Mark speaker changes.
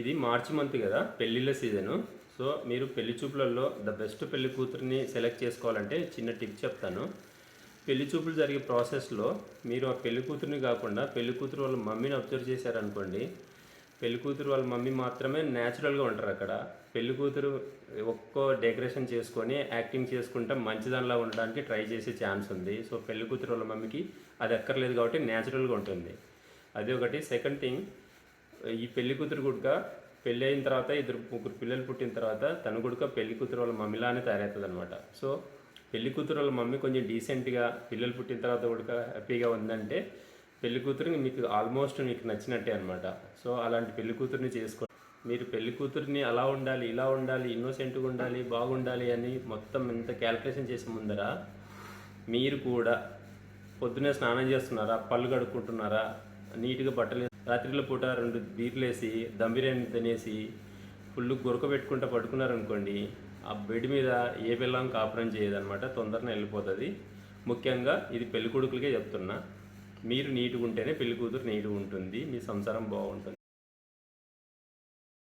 Speaker 1: ఇది మార్చి మంత్ కదా పెళ్ళిళ్ళ సీజను సో మీరు పెళ్ళి చూపులలో ద బెస్ట్ పెళ్ళి కూతురిని సెలెక్ట్ చేసుకోవాలంటే చిన్న టిప్ చెప్తాను. పెళ్ళి చూపులు జరిగే ప్రాసెస్లో మీరు ఆ పెళ్ళి కూతురిని కాకుండా పెళ్ళి కూతురు వాళ్ళ మమ్మీని అబ్జర్వ్ చేశారనుకోండి పెళ్ళి కూతురు వాళ్ళ మమ్మీ మాత్రమే న్యాచురల్గా ఉంటారు అక్కడ. పెళ్ళి కూతురు ఒక్కో డెకరేషన్ చేసుకొని యాక్టింగ్ చేసుకుంటే మంచిదానిలా ఉండడానికి ట్రై చేసే ఛాన్స్ ఉంది. సో పెళ్ళి కూతురు వాళ్ళ మమ్మీకి అది ఎక్కర్లేదు కాబట్టి న్యాచురల్గా ఉంటుంది. అది ఒకటి సెకండ్ థింగ్ ఈ పెళ్ళి కూతురు గుడ్క పెళ్ళి అయిన తర్వాత ఇద్దరు ముగ్గురు పిల్లలు పుట్టిన తర్వాత తన గుడ్క పెళ్ళి కూతురు వాళ్ళ మమ్మీలానే తయారవుతుంది అనమాట సో పెళ్ళి కూతురు వాళ్ళ మమ్మీ కొంచెం డీసెంట్గా పిల్లలు పుట్టిన తర్వాత గుడ్క హ్యాపీగా ఉందంటే పెళ్ళి కూతురుని మీకు ఆల్మోస్ట్ మీకు నచ్చినట్టే అనమాట సో అలాంటి పెళ్ళి కూతురుని చేసుకో మీరు పెళ్ళి కూతురిని అలా ఉండాలి ఇలా ఉండాలి ఇన్నోసెంట్గా ఉండాలి బాగుండాలి అని మొత్తం ఇంత క్యాల్కులేషన్ చేసే ముందర మీరు కూడా పొద్దునే స్నానం చేస్తున్నారా పళ్ళు కడుక్కుంటున్నారా నీట్గా బట్టలు రాత్రిలో పూట రెండు బీర్లేసి దమ్ బిర్యానీ తినేసి ఫుల్ గురక పెట్టుకుంటూ పడుకున్నారనుకోండి ఆ బెడ్ మీద ఏ పిల్లం కాపురం చేయదనమాట తొందరగా వెళ్ళిపోతుంది. ముఖ్యంగా ఇది పెళ్ళికొడుకులకే చెప్తున్నా. మీరు నీట్గా ఉంటేనే పెళ్ళి కూతురు నీటుగా ఉంటుంది మీ సంసారం బాగుంటుంది.